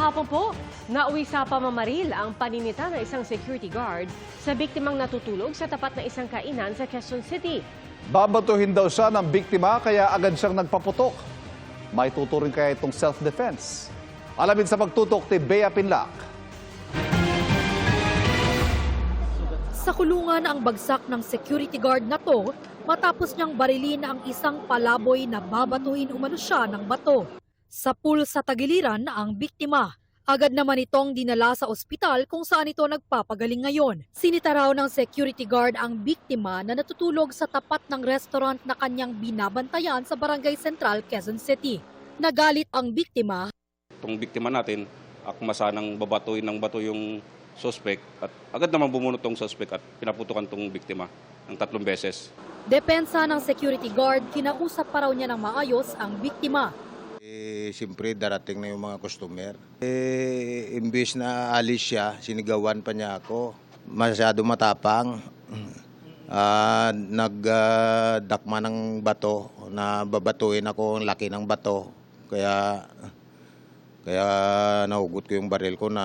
Kahapon po, nauwi sa pamamaril ang paninita ng isang security guard sa biktimang natutulog sa tapat ng isang kainan sa Quezon City. Babatuhin daw siya ng biktima kaya agad siyang nagpaputok. May tuturing kaya itong self-defense. Alamin sa pagtutok ni Bea Pinlac. Sa kulungan ang bagsak ng security guard na to matapos niyang barilin ang isang palaboy na babatuhin umano siya ng bato. Sa pool sa tagiliran ang biktima. Agad naman itong dinala sa ospital kung saan ito nagpapagaling ngayon. Sinita raw ng security guard ang biktima na natutulog sa tapat ng restaurant na kanyang binabantayan sa Barangay Central, Quezon City. Nagalit ang biktima Itong biktima natin, akmasa ng babatuin ng bato yung suspect at agad naman bumunot tong suspect at pinaputukan tong biktima ng tatlong beses. Depensa ng security guard, kinausap pa raw niya ng maayos ang biktima. Eh, siyempre darating na yung mga customer. Eh, imbis na alis siya, sinigawan pa niya ako. Masyado matapang. Ah, nagdakma ng bato na babatuin ako ang laki ng bato. Kaya kaya nahugot ko yung baril ko na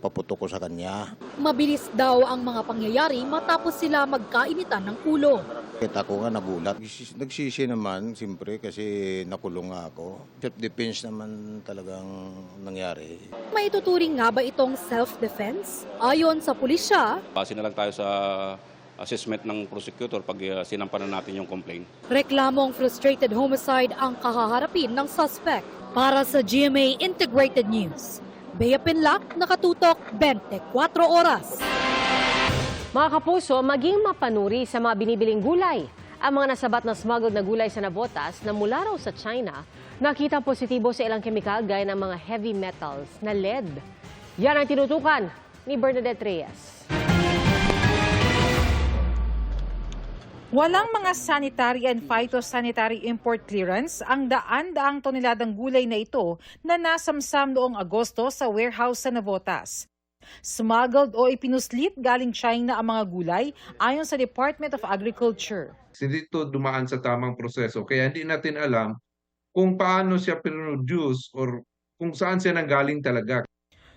paputok ko sa kanya. Mabilis daw ang mga pangyayari matapos sila magkainitan ng ulo. Kita ko nga nagulat. Nagsis- Nagsisi naman, siyempre, kasi nakulong nga ako. Self-defense naman talagang nangyari. May tuturing nga ba itong self-defense? Ayon sa pulisya, Base na lang tayo sa assessment ng prosecutor pag uh, sinampanan natin yung complaint. reklamong frustrated homicide ang kahaharapin ng suspect. Para sa GMA Integrated News, Bea Pinlac, nakatutok 24 oras. Mga kapuso, maging mapanuri sa mga binibiling gulay. Ang mga nasabat na smuggled na gulay sa Navotas na mula raw sa China, nakita positibo sa ilang kemikal gaya ng mga heavy metals na lead. Yan ang tinutukan ni Bernadette Reyes. Walang mga sanitary and phytosanitary import clearance ang daan-daang toneladang gulay na ito na nasamsam noong Agosto sa warehouse sa Navotas. Smuggled o ipinuslit galing China ang mga gulay ayon sa Department of Agriculture. hindi ito dumaan sa tamang proseso. Kaya hindi natin alam kung paano siya produce or kung saan siya nanggaling talaga.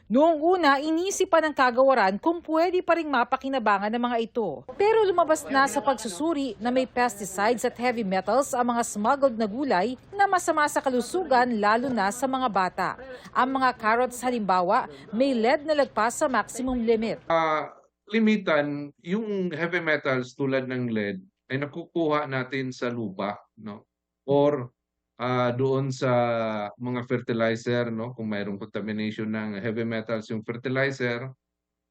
Noong una, inisip pa ng kagawaran kung pwede pa ring mapakinabangan ng mga ito. Pero lumabas na sa pagsusuri na may pesticides at heavy metals ang mga smuggled na gulay na masama sa kalusugan lalo na sa mga bata. Ang mga carrots halimbawa, may lead na lagpas sa maximum limit. Ah, limitan yung heavy metals tulad ng lead ay nakukuha natin sa lupa, no? Or ah, doon sa mga fertilizer, no? Kung mayroong contamination ng heavy metals yung fertilizer,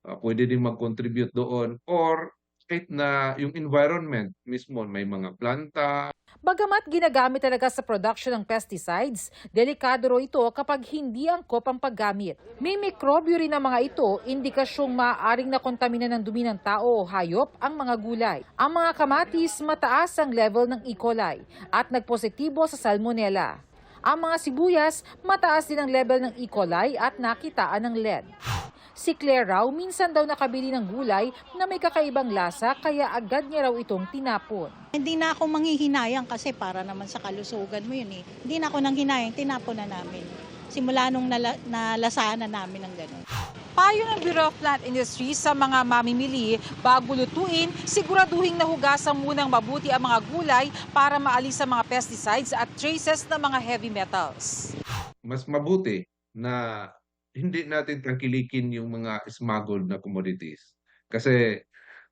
ah, pwede din mag-contribute doon or kahit na yung environment mismo, may mga planta, Bagamat ginagamit talaga sa production ng pesticides, delikado ro ito kapag hindi angkop ang paggamit. May mikrobyo rin ang mga ito, indikasyong maaaring nakontamina ng dumi ng tao o hayop ang mga gulay. Ang mga kamatis, mataas ang level ng E. coli at nagpositibo sa salmonella. Ang mga sibuyas, mataas din ang level ng E. coli at nakitaan ng lead. Si Claire raw minsan daw nakabili ng gulay na may kakaibang lasa kaya agad niya raw itong tinapon. Hindi na ako manghihinayang kasi para naman sa kalusugan mo yun eh. Hindi na ako nang hinayang, tinapon na namin. Simula nung nala, nalasaan na namin ng gano'n. Payo ng Bureau of Plant Industry sa mga mamimili bago lutuin, siguraduhin nahugasan munang mabuti ang mga gulay para maalis ang mga pesticides at traces ng mga heavy metals. mas mabuti na hindi natin tangkilikin yung mga smuggled na commodities. Kasi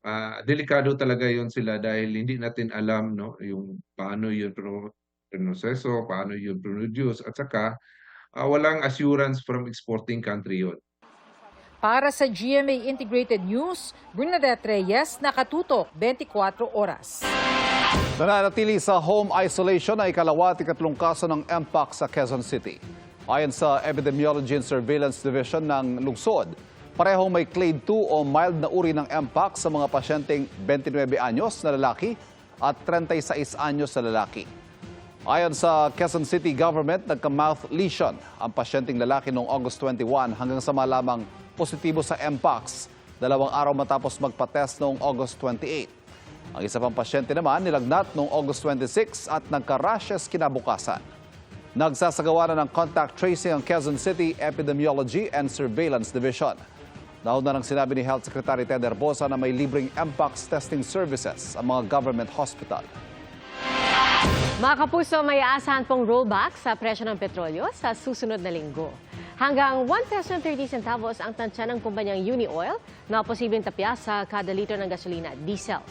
ah, delikado talaga yon sila dahil hindi natin alam no yung paano yun pro- proseso, paano yun produce at saka ah, walang assurance from exporting country yon. Para sa GMA Integrated News, Bernadette Reyes, nakatutok 24 oras. Nananatili sa home isolation ay kalawati katlong kaso ng MPOX sa Quezon City. Ayon sa Epidemiology and Surveillance Division ng lungsod, parehong may clade 2 o mild na uri ng MPOX sa mga pasyenteng 29 anyos na lalaki at 36 anyos na lalaki. Ayon sa Quezon City Government, nagka-mouth lesion ang pasyenteng lalaki noong August 21 hanggang sa malamang positibo sa MPOX, dalawang araw matapos magpa-test noong August 28. Ang isa pang pasyente naman nilagnat noong August 26 at nagka-rashes kinabukasan. Nagsasagawa na ng contact tracing ang Quezon City Epidemiology and Surveillance Division. Nauna nang sinabi ni Health Secretary Ted Herbosa na may libreng MPOX testing services ang mga government hospital. Mga kapuso, may aasahan pong rollback sa presyo ng petrolyo sa susunod na linggo. Hanggang 1 peso and 30 centavos ang tansya ng kumpanyang Unioil na posibleng tapya sa kada liter ng gasolina at diesel.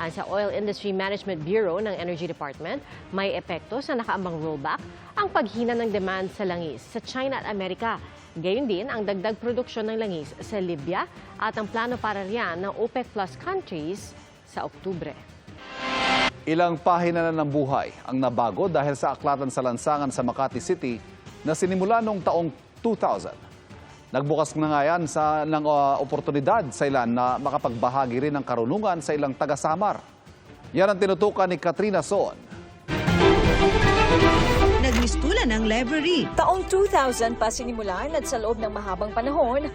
Ang sa Oil Industry Management Bureau ng Energy Department, may epekto sa nakaambang rollback ang paghina ng demand sa langis sa China at Amerika. Gayun din ang dagdag produksyon ng langis sa Libya at ang plano para riyan ng OPEC Plus countries sa Oktubre. Ilang pahina na ng buhay ang nabago dahil sa aklatan sa lansangan sa Makati City na sinimula noong taong 2000. Nagbukas na nga yan sa, ng uh, oportunidad sa ilan na makapagbahagi rin ng karunungan sa ilang taga-Samar. Yan ang tinutukan ni Katrina Soon. Nagmistulan ng library. Taong 2000 pa sinimulan at sa loob ng mahabang panahon,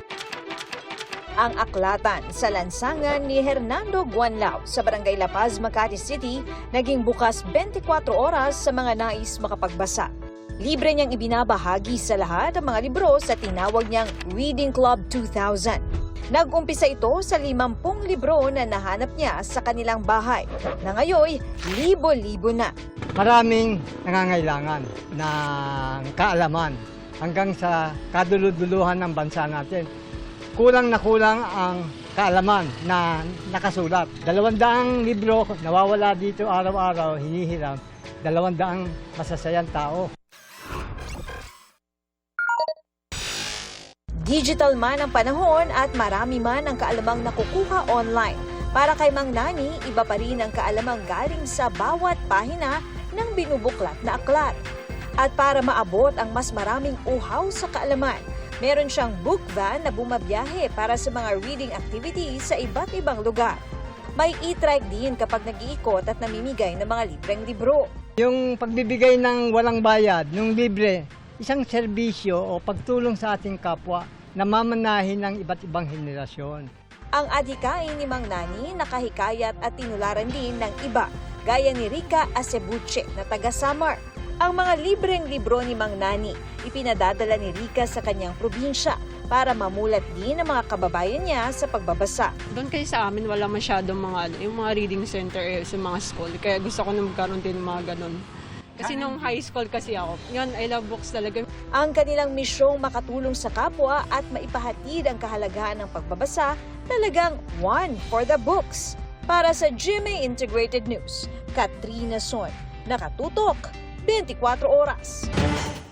ang aklatan sa lansangan ni Hernando Guanlao sa Barangay La Paz, Makati City naging bukas 24 oras sa mga nais makapagbasa. Libre niyang ibinabahagi sa lahat ang mga libro sa tinawag niyang Reading Club 2000. Nag-umpisa ito sa 50 libro na nahanap niya sa kanilang bahay na ngayon libo-libo na. maraming nangangailangan ng kaalaman hanggang sa kaduluduluhan ng bansa natin. Kulang na kulang ang kaalaman na nakasulat. Dalawandaang libro nawawala dito araw-araw, hinihiram. Dalawandaang masasayang tao. Digital man ang panahon at marami man ang kaalamang nakukuha online. Para kay Mang Nani, iba pa rin ang kaalamang galing sa bawat pahina ng binubuklat na aklat. At para maabot ang mas maraming uhaw sa kaalaman, meron siyang book van na bumabiyahe para sa mga reading activities sa iba't ibang lugar. May e-trike din kapag nag-iikot at namimigay ng mga libreng libro. Yung pagbibigay ng walang bayad, ng libre, isang serbisyo o pagtulong sa ating kapwa na mamanahin ng iba't ibang henerasyon. Ang adhikain ni Mang Nani nakahikayat at tinularan din ng iba, gaya ni Rica Acebuche na taga Samar. Ang mga libreng libro ni Mang Nani ipinadadala ni Rica sa kanyang probinsya para mamulat din ang mga kababayan niya sa pagbabasa. Doon kasi sa amin wala masyadong mga, ano, yung mga reading center eh, sa mga school. Kaya gusto ko na magkaroon din ng mga ganun. Kasi nung high school kasi ako, yun, I love books talaga. Ang kanilang misyong makatulong sa kapwa at maipahatid ang kahalagahan ng pagbabasa talagang one for the books. Para sa GMA Integrated News, Katrina Son, nakatutok 24 oras.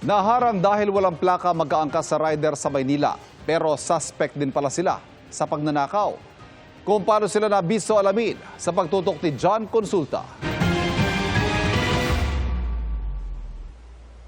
Naharang dahil walang plaka mag-aangkas sa rider sa Maynila. Pero suspect din pala sila sa pagnanakaw. Kung paano sila nabiso alamin sa pagtutok ni John Consulta.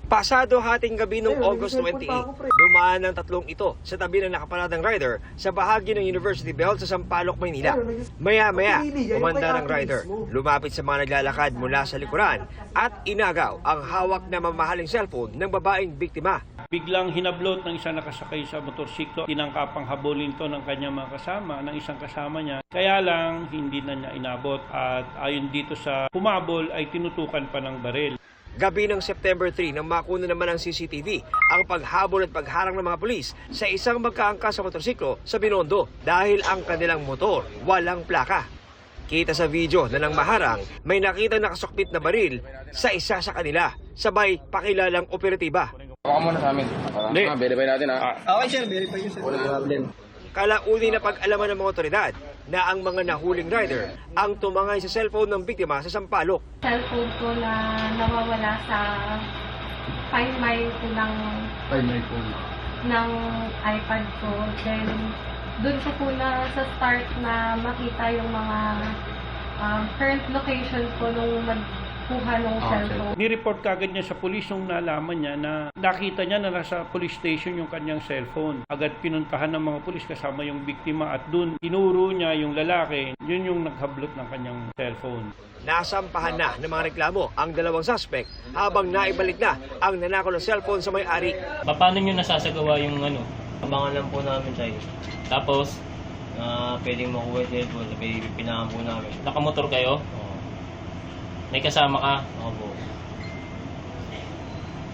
Pasado hating gabi noong August 28, dumaan ng tatlong ito sa tabi ng nakaparadang rider sa bahagi ng University Belt sa Sampaloc, Maynila. Maya-maya, umanda ng rider, lumapit sa mga naglalakad mula sa likuran at inagaw ang hawak na mamahaling cellphone ng babaeng biktima. Biglang hinablot ng isang nakasakay sa motorsiklo, tinangkapang habulin to ng kanyang mga kasama, ng isang kasama niya. Kaya lang, hindi na niya inabot at ayon dito sa humabol ay tinutukan pa ng baril. Gabi ng September 3 nang makuno naman ng CCTV ang paghabol at pagharang ng mga pulis sa isang magkaangkas sa motorsiklo sa Binondo dahil ang kanilang motor walang plaka. Kita sa video na nang maharang, may nakita nakasukbit na baril sa isa sa kanila, sabay pakilalang operatiba. Baka muna sa amin. Para verify natin ha. Okay sir, verify yun sir. Wala problem. Kalauli na pag-alaman ng mga otoridad na ang mga nahuling rider ang tumangay sa cellphone ng biktima sa Sampaloc. cellphone ko na nawawala sa Find My ko ng, Find my phone. ng iPad ko. Then, doon ko po na sa start na makita yung mga um, current location ko nung magkuha ng cellphone. Ni-report kagad niya sa pulis nung nalaman niya na nakita niya na nasa police station yung kanyang cellphone. Agad pinuntahan ng mga pulis kasama yung biktima at dun tinuro niya yung lalaki, yun yung naghablot ng kanyang cellphone. Nasampahan na ng mga reklamo ang dalawang suspect habang naibalik na ang nanakaw ng cellphone sa may-ari. Paano nyo nasasagawa yung ano? Abangan lang po namin sa'yo. Tapos, na pwedeng makuha yung cellphone, sabi, pinahan po namin. Nakamotor kayo? Oo. May kasama ka? Oo po.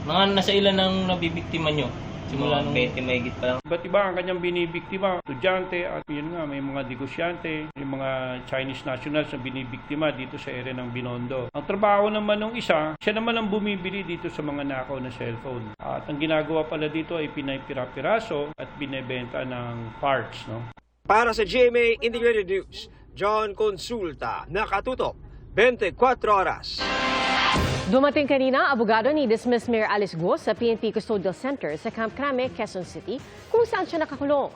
Mga nasa ilan ang nabibiktima nyo? Simula nung 20 mahigit pa lang. Iba't iba ang kanyang binibiktima. Estudyante at yun nga, may mga negosyante, yung mga Chinese nationals na binibiktima dito sa area ng Binondo. Ang trabaho naman ng isa, siya naman ang bumibili dito sa mga nakaw na cellphone. At ang ginagawa pala dito ay pinapira-piraso at binebenta ng parts. No? Para sa GMA Integrated News, John Consulta, nakatutok, 24 oras. Dumating kanina, abogado ni dismiss Mayor Alice Guo sa PNP Custodial Center sa Camp Crame, Quezon City, kung saan siya nakakulong.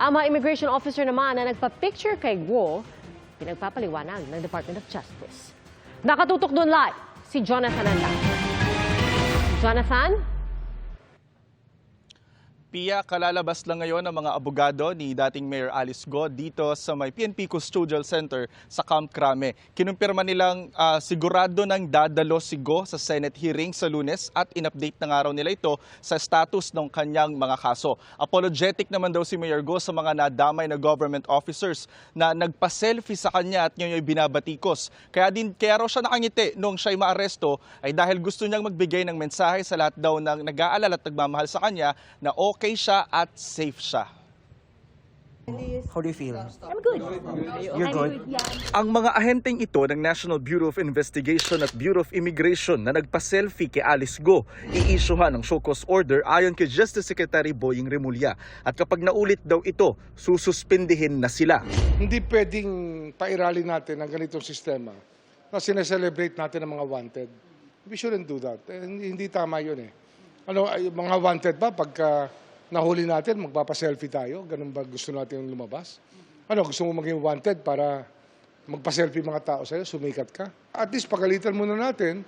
Ang mga immigration officer naman na nagpa-picture kay Guo, pinagpapaliwanag ng Department of Justice. Nakatutok doon live si Jonathan Anda. Jonathan? Pia, kalalabas lang ngayon ng mga abogado ni dating Mayor Alice Go dito sa may PNP Custodial Center sa Camp Crame. Kinumpirma nilang ah, sigurado ng dadalo si Go sa Senate hearing sa lunes at in-update na nga raw nila ito sa status ng kanyang mga kaso. Apologetic naman daw si Mayor Go sa mga nadamay na government officers na nagpa-selfie sa kanya at ngayon ay binabatikos. Kaya din kaya raw siya nakangiti nung siya'y maaresto ay dahil gusto niyang magbigay ng mensahe sa lahat daw ng nag-aalala at nagmamahal sa kanya na okay siya at safe siya. How do you feel? I'm good. You're good? Ang mga ahenteng ito ng National Bureau of Investigation at Bureau of Immigration na nagpa-selfie kay Alice Go, iisyuhan ng show cause order ayon kay Justice Secretary Boying Remulla. At kapag naulit daw ito, sususpindihin na sila. Hindi pwedeng pairali natin ang ganitong sistema na sineselebrate natin ang mga wanted. We shouldn't do that. Eh, hindi, tama yun eh. Ano, mga wanted ba pagka nahuli natin, magpapaselfie tayo? Ganun ba gusto natin lumabas? Ano, gusto mo maging wanted para magpa-selfie mga tao sa'yo, sumikat ka? At least pagalitan muna natin,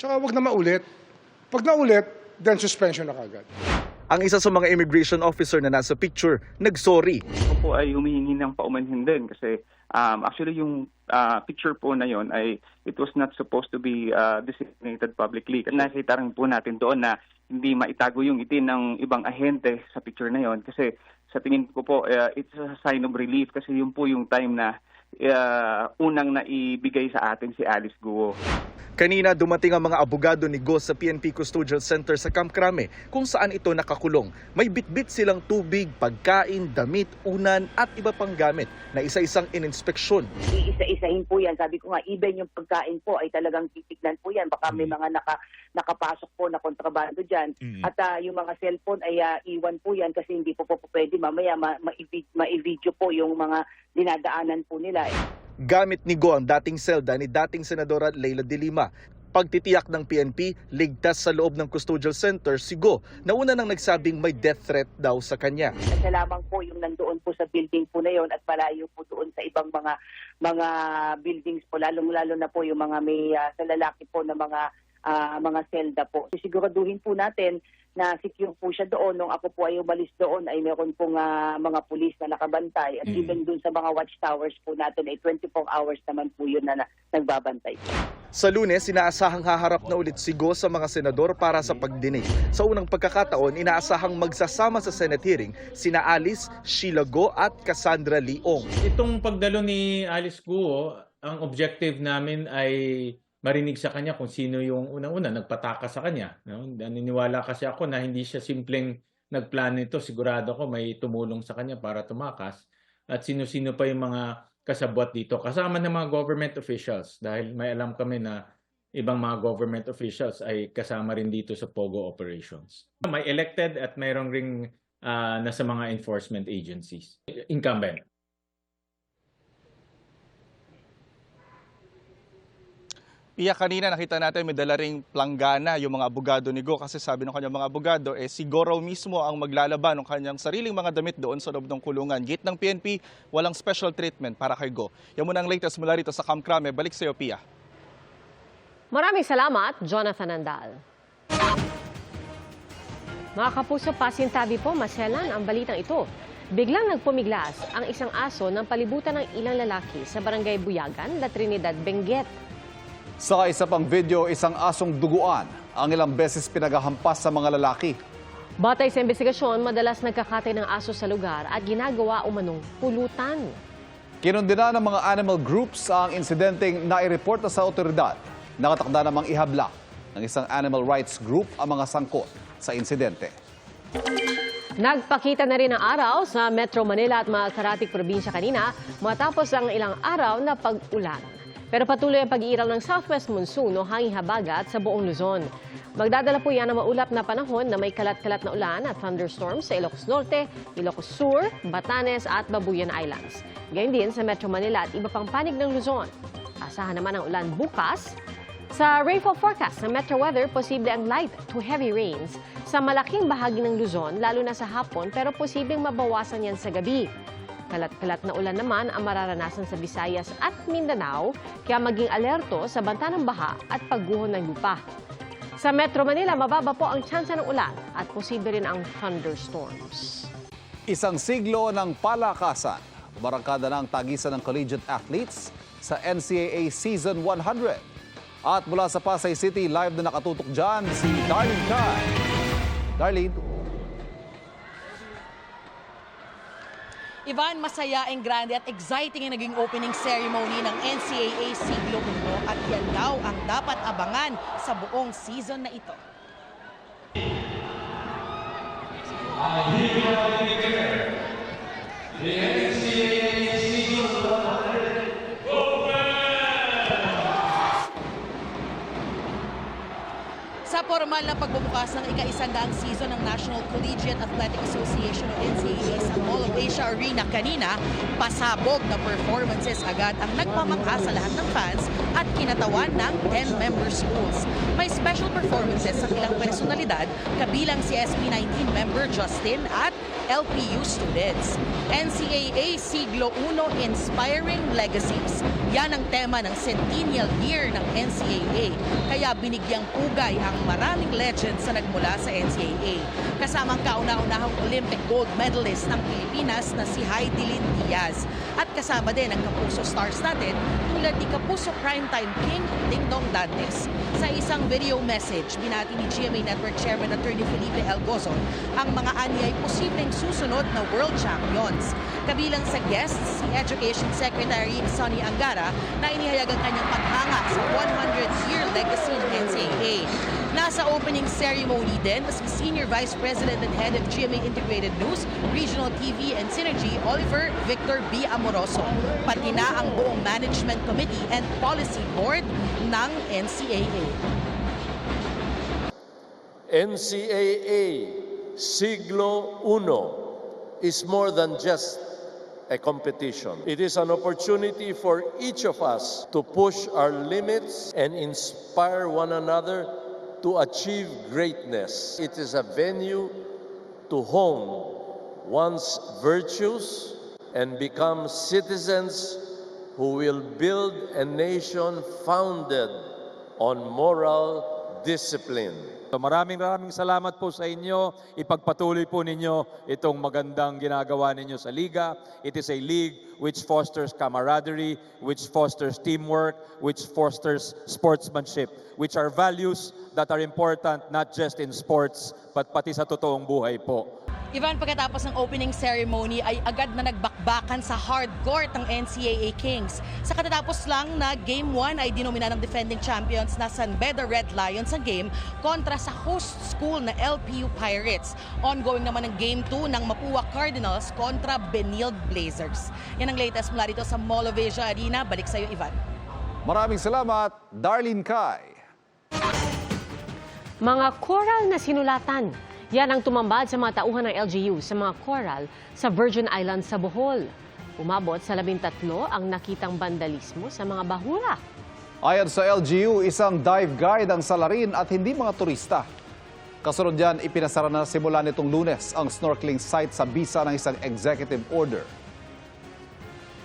tsaka wag na maulit. Pag naulit, then suspension na kagad. Ang isa sa mga immigration officer na nasa picture, nagsorry. Ako po ay humihingi ng paumanhin din kasi um, actually yung ah, picture po na yon ay it was not supposed to be ah, designated publicly. Nakita rin po natin doon na hindi maitago yung itin ng ibang ahente sa picture na yon kasi sa tingin ko po ah, it's a sign of relief kasi yun po yung time na ah, unang naibigay sa atin si Alice Guo. Kanina dumating ang mga abogado ni Go sa PNP Custodial Center sa Camp Crame kung saan ito nakakulong. May bitbit silang tubig, pagkain, damit, unan at iba pang gamit na isa-isang ininspeksyon. Iisa-isahin po yan. Sabi ko nga, even yung pagkain po ay talagang titignan po yan. Baka may mga naka, nakapasok po na kontrabando dyan. At ah, yung mga cellphone ay ah, iwan po yan kasi hindi po po, pwede mamaya ma- ma-video po yung mga dinadaanan po nila. Gamit ni Go ang dating selda ni dating Senadora Leila de Lima. Pagtitiyak ng PNP, ligtas sa loob ng custodial center si Go na una nang nagsabing may death threat daw sa kanya. Kasi lamang po yung nandoon po sa building po na yon at malayo po doon sa ibang mga mga buildings po lalong-lalo na po yung mga may ah, sa lalaki po na mga ah, mga selda po. Siguraduhin po natin na secure po siya doon. Nung ako po ay umalis doon ay meron pong ah, mga pulis na nakabantay at even doon sa mga watchtowers po natin ay 24 hours naman po yun na, na nagbabantay. Sa lunes, inaasahang haharap na ulit si Go sa mga senador para sa pagdinig. Sa unang pagkakataon, inaasahang magsasama sa Senate hearing sina Alice, Sheila Go at Cassandra Leong. Itong pagdalo ni Alice Guo, ang objective namin ay marinig sa kanya kung sino yung unang-una nagpataka sa kanya. No? Naniniwala kasi ako na hindi siya simpleng nagplano ito. Sigurado ko may tumulong sa kanya para tumakas. At sino-sino pa yung mga kasabwat dito. Kasama ng mga government officials dahil may alam kami na ibang mga government officials ay kasama rin dito sa POGO operations. May elected at mayroong ring ah, nasa mga enforcement agencies. Incumbent. Iya kanina nakita natin may dala ring planggana yung mga abogado ni Go kasi sabi ng kanyang mga abogado eh si Go raw mismo ang maglalaban ng kanyang sariling mga damit doon sa loob ng kulungan. Gate ng PNP, walang special treatment para kay Go. Yan muna ang latest mula rito sa Camp Crame. Balik sa iyo, Pia. Maraming salamat, Jonathan Andal. Mga kapuso, pasintabi po, maselan ang balitang ito. Biglang nagpumiglas ang isang aso ng palibutan ng ilang lalaki sa barangay Buyagan, La Trinidad, Benguet. Sa isa pang video, isang asong duguan ang ilang beses pinagahampas sa mga lalaki. Batay sa investigasyon, madalas nagkakatay ng aso sa lugar at ginagawa umanong pulutan. Kinundina ng mga animal groups ang insidenteng nai-report na sa otoridad. Nakatakda namang ihabla ng isang animal rights group ang mga sangkot sa insidente. Nagpakita na rin ang araw sa Metro Manila at mga karatig probinsya kanina matapos ang ilang araw na pag-ulan. Pero patuloy ang pag-iiral ng southwest monsoon o hanging habagat sa buong Luzon. Magdadala po yan ng maulap na panahon na may kalat-kalat na ulan at thunderstorms sa Ilocos Norte, Ilocos Sur, Batanes at Babuyan Islands. Gayun din sa Metro Manila at iba pang panig ng Luzon. Asahan naman ang ulan bukas sa rainfall forecast ng Metro Weather, posible ang light to heavy rains sa malaking bahagi ng Luzon, lalo na sa hapon, pero posibleng mabawasan yan sa gabi. Kalat-kalat na ulan naman ang mararanasan sa Visayas at Mindanao, kaya maging alerto sa banta ng baha at pagguho ng lupa. Sa Metro Manila, mababa po ang tsansa ng ulan at posible rin ang thunderstorms. Isang siglo ng palakasan. Umarangkada na ang tagisan ng collegiate athletes sa NCAA Season 100. At mula sa Pasay City, live na nakatutok dyan si Darlene Kai. Darlene. Ivan, masaya ang grande at exciting ang naging opening ceremony ng NCAA Siglo I at yan daw ang dapat abangan sa buong season na ito. Sa formal na pagbubukas ng ika-isangdaang season ng National Collegiate Athletic Association o NCAA sa Mall of Asia Arena kanina, pasabog na performances agad ang nagpamangha sa lahat ng fans at kinatawan ng 10-member schools. May special performances sa ilang personalidad kabilang si SB19 member Justin at LPU students. NCAA Siglo I Inspiring Legacies. Yan ang tema ng centennial year ng NCAA. Kaya binigyang pugay ang maraming legends na nagmula sa NCAA. Kasamang kauna-unahang Olympic gold medalist ng Pilipinas na si Heidelin Diaz. At kasama din ang Kapuso stars natin tulad ni Kapuso Primetime King Dingdong Dantes. Sa isang video message, binati ni GMA Network Chairman Attorney Felipe El Gozon ang mga anyay posibleng susunod na world champions. Kabilang sa guests, si Education Secretary Sonny Angara na inihayag ang kanyang paghanga sa 100-year legacy ng NCAA. Nasa opening ceremony din si Senior Vice President and Head of GMA Integrated News, Regional TV and Synergy, Oliver Victor B. Amoroso. Pati na ang buong Management Committee and Policy Board ng NCAA. NCAA Siglo I is more than just a competition. It is an opportunity for each of us to push our limits and inspire one another to achieve greatness. It is a venue to hone one's virtues and become citizens who will build a nation founded on moral discipline. So maraming maraming salamat po sa inyo. Ipagpatuloy po ninyo itong magandang ginagawa ninyo sa Liga. It is a league which fosters camaraderie, which fosters teamwork, which fosters sportsmanship, which are values that are important not just in sports, but pati sa totoong buhay po. Ivan, pagkatapos ng opening ceremony ay agad na nagbakbakan sa hard court ng NCAA Kings. Sa katatapos lang na Game 1 ay dinomina ng defending champions na San Beda Red Lions ang game kontra sa host school na LPU Pirates. Ongoing naman ang Game 2 ng Mapua Cardinals kontra Benilde Blazers. Yan ang latest mula dito sa Mall of Asia Arena. Balik sa iyo, Ivan. Maraming salamat, Darlene Kai. Mga coral na sinulatan. Yan ang tumambad sa mga tauhan ng LGU sa mga coral sa Virgin Islands sa Bohol. Umabot sa labintatlo ang nakitang vandalismo sa mga bahura. Ayon sa LGU, isang dive guide ang salarin at hindi mga turista. Kasunod yan, ipinasara na simula nitong lunes ang snorkeling site sa bisa ng isang executive order.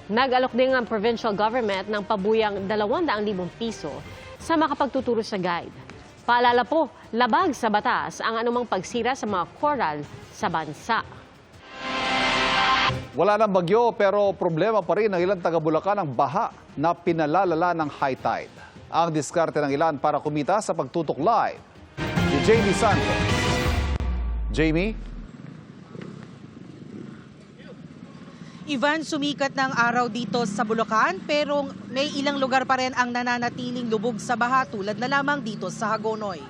Nag-alok din ang provincial government ng pabuyang 200,000 piso sa makapagtuturo sa guide. Paalala po, labag sa batas ang anumang pagsira sa mga coral sa bansa. Wala ng bagyo pero problema pa rin ng ilang taga Bulacan ang baha na pinalalala ng high tide. Ang diskarte ng ilan para kumita sa pagtutok live. Si Jamie Santos. Jamie? Ivan, sumikat ng araw dito sa Bulacan pero may ilang lugar pa rin ang nananatiling lubog sa baha tulad na lamang dito sa Hagonoy.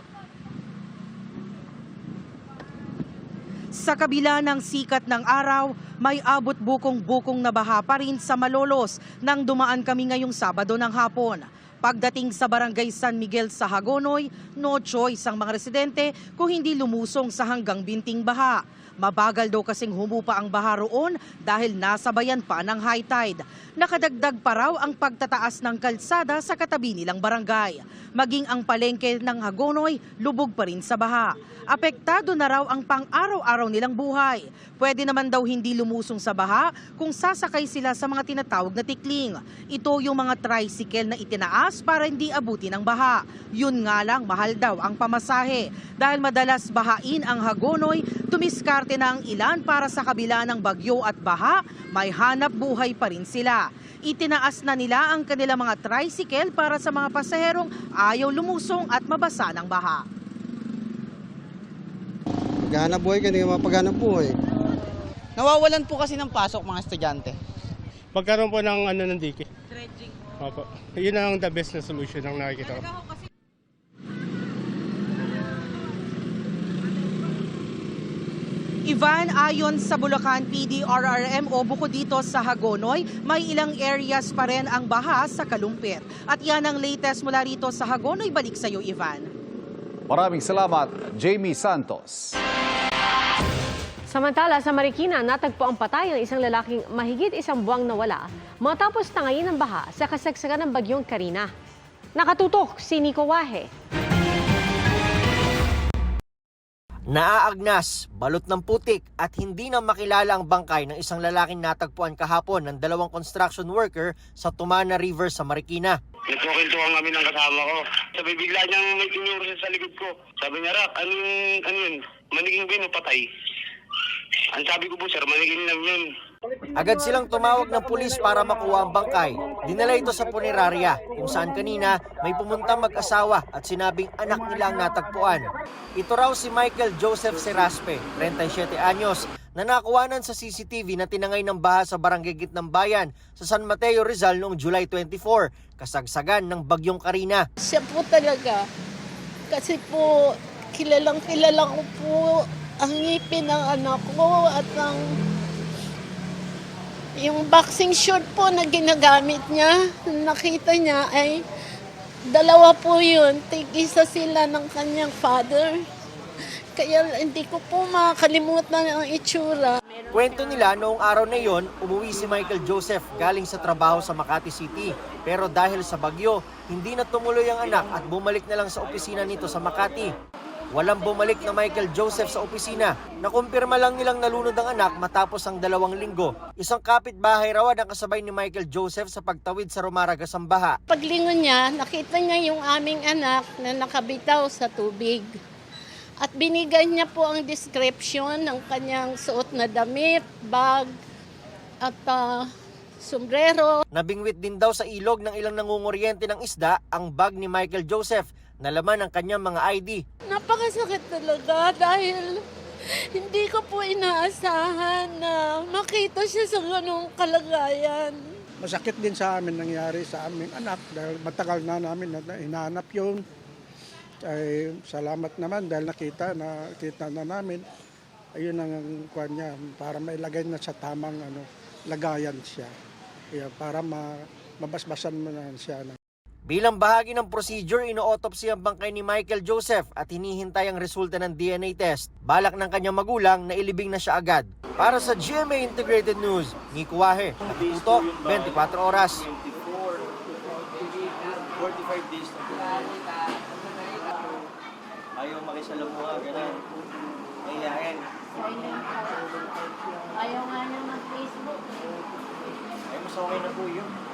Sa kabila ng sikat ng araw, may abot bukong-bukong na baha pa rin sa Malolos nang dumaan kami ngayong Sabado ng hapon. Pagdating sa barangay San Miguel sa Hagonoy, no choice ang mga residente kung hindi lumusong sa hanggang binting baha. Mabagal daw kasing humupa ang baha roon dahil nasabayan pa ng high tide. Nakadagdag pa raw ang pagtataas ng kalsada sa katabi nilang barangay. Maging ang palengke ng Hagonoy, lubog pa rin sa baha. Apektado na raw ang pang-araw-araw nilang buhay. Pwede naman daw hindi lumusong sa baha kung sasakay sila sa mga tinatawag na tikling. Ito yung mga tricycle na itinaas para hindi abutin ng baha. Yun nga lang, mahal daw ang pamasahe. Dahil madalas bahain ang Hagonoy, tumiskarte na ang ilan para sa kabila ng bagyo at baha, may hanap buhay pa rin sila. Itinaas na nila ang kanilang mga tricycle para sa mga pasaherong ayaw lumusong at mabasa ng baha. Paghanap buhay, kanina mapaghanap buhay. Nawawalan po kasi ng pasok mga estudyante. Magkaroon po ng ano ng dike. Opo. Yun ang the best na solution ang nakikita ko. Ivan, ayon sa Bulacan PD RRMO, bukod dito sa Hagonoy, may ilang areas pa rin ang baha sa Kalumpit. At yan ang latest mula rito sa Hagonoy. Balik sa iyo, Ivan. Maraming salamat, Jamie Santos. Samantala, sa Marikina, natagpo ang patay ng isang lalaking mahigit isang buwang nawala matapos tangayin ng baha sa kasagsagan ng bagyong Karina. Nakatutok si Nico Wahe. Naaagnas, balot ng putik at hindi na makilala ang bangkay ng isang lalaking natagpuan kahapon ng dalawang construction worker sa Tumana River sa Marikina. Nagkukwentuhan kami ng kasama ko. Sabi bigla niyang may tinyuro siya sa likod ko. Sabi niya, Rak, ano yung, ano yun? Maniging ba yun o patay? Ang sabi ko po, sir, maniging lang yun. Agad silang tumawag ng pulis para makuha ang bangkay. Dinala ito sa punerarya kung saan kanina may pumuntang mag-asawa at sinabing anak nila ang natagpuan. Ito raw si Michael Joseph Seraspe, 37 anyos, na nakuwanan sa CCTV na tinangay ng baha sa barangay Gitnang Bayan sa San Mateo Rizal noong July 24, kasagsagan ng bagyong Karina. Siya po talaga. Kasi po, kilalang kilala ko po ang ngipin ng anak ko at ang yung boxing short po na ginagamit niya, nakita niya ay dalawa po yun. Tig-isa sila ng kanyang father. Kaya hindi ko po makakalimutan ang itsura. Kwento nila noong araw na yon, umuwi si Michael Joseph galing sa trabaho sa Makati City. Pero dahil sa bagyo, hindi na tumuloy ang anak at bumalik na lang sa opisina nito sa Makati. Walang bumalik na Michael Joseph sa opisina. Nakumpirma lang nilang nalunod ang anak matapos ang dalawang linggo. Isang kapitbahay raw ang kasabay ni Michael Joseph sa pagtawid sa Romaragas ang baha. Paglingon niya, nakita niya yung aming anak na nakabitaw sa tubig. At binigay niya po ang description ng kanyang suot na damit, bag, at ah, sombrero. Nabingwit din daw sa ilog ng ilang nangunguryente ng isda ang bag ni Michael Joseph na laman ang kanyang mga ID. Napakasakit talaga dahil hindi ko po inaasahan na makita siya sa ganong kalagayan. Masakit din sa amin nangyari sa aming anak dahil matagal na namin na hinahanap yun. Ay, salamat naman dahil nakita na kita na namin. Ayun ang kwan niya para mailagay na sa tamang ano, lagayan siya. Kaya para ma, mabasbasan mo na siya. Bilang bahagi ng procedure, ino-autopsy ang bangkay ni Michael Joseph at hinihintay ang resulta ng DNA test. Balak ng kanyang magulang na ilibing na siya agad. Para sa GMA Integrated News, Nico Wahe, Nakatutok, 24 oras. 45 days na Ayaw makisalamuha, ganun. Mahihayin. Ayaw nga niya mag-Facebook. Ay, mas okay na po yun.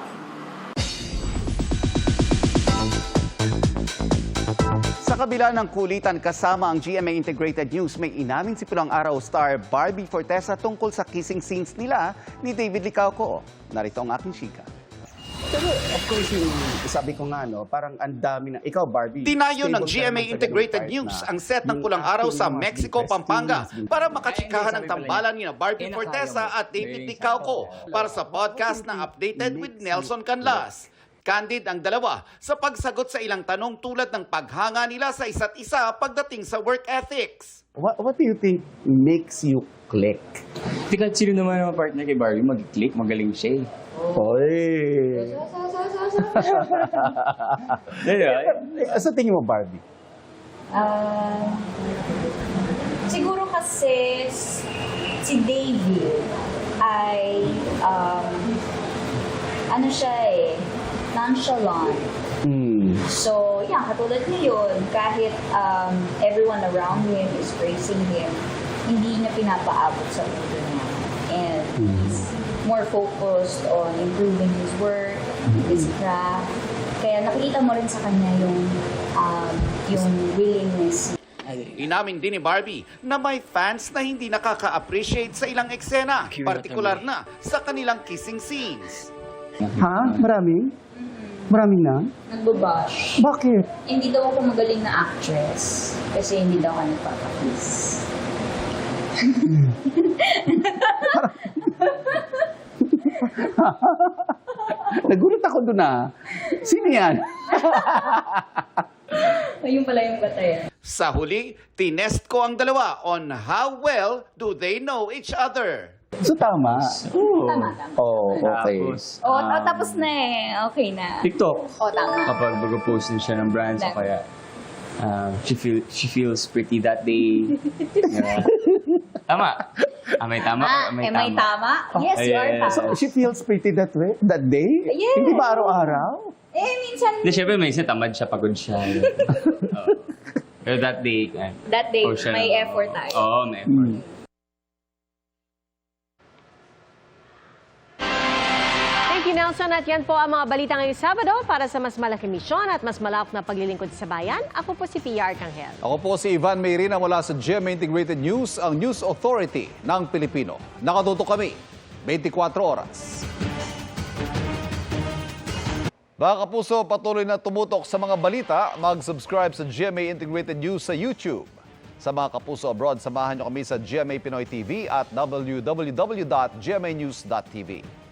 Sa kabila ng kulitan kasama ang GMA Integrated News, may inamin si Pulang Araw star Barbie Fortesa tungkol sa kissing scenes nila ni David Licauco. Narito ang aking chika. Pero of course, yung sabi ko nga, no, parang ang dami na, ikaw Barbie. Dinayo ng GMA Integrated News ang set ng Pulang Araw sa Mexico, Pampanga para makachikahan ng tambalan ni Barbie Fortesa at David Ticauco para sa podcast na Updated with Nelson Canlas. Candid ang dalawa sa pagsagot sa ilang tanong tulad ng paghanga nila sa isa't isa pagdating sa work ethics. What, what do you think makes you click? Tika, sino naman ang partner kay Barbie? Mag-click, magaling siya eh. Oy! sa tingin mo, Barbie? Ah, siguro kasi s- si David ay um, ano siya eh, nonchalant. Hmm. So, yeah, katulad ngayon, kahit um, everyone around him is praising him, hindi niya pinapaabot sa ulo niya. And he's more focused on improving his work, his craft. Kaya nakikita mo rin sa kanya yung um, yung willingness Inamin din ni Barbie na may fans na hindi nakaka-appreciate sa ilang eksena, partikular na sa kanilang kissing scenes. Ha? Marami? Marami na? nagbabash. Bakit? Hindi daw ako magaling na actress kasi hindi daw ako nagpapakiss. Nagulat ako doon ah. Sino yan? Ayun pala yung batayan. Sa huli, tinest ko ang dalawa on how well do they know each other. So tama. Tama, tama. Oh, okay. Tapos, Oo, um, oh, tapos na eh. Okay na. TikTok. Oo, tama. Kapag mag-post din siya ng brands o kaya um, she, feel, she feels pretty that day. Yeah. tama. Ah, may tama? Ah, may am I tama? Yes, you are Ayan. tama. she feels pretty that way, that day? Yes. Hindi ba araw-araw? Eh, minsan, Hindi, syempre may isa tamad siya, pagod siya. Oo. Pero that day, eh, that day, post siya may ng- effort tayo. Oo, may effort. Thank you, Nelson. At yan po ang mga balita ngayong Sabado para sa mas malaking misyon at mas malawak na paglilingkod sa bayan. Ako po si PR Kanghel. Ako po si Ivan Mayrina mula sa GMA Integrated News, ang News Authority ng Pilipino. Nakatuto kami 24 oras. Mga kapuso, patuloy na tumutok sa mga balita, mag-subscribe sa GMA Integrated News sa YouTube. Sa mga kapuso abroad, samahan nyo kami sa GMA Pinoy TV at www.gmanews.tv.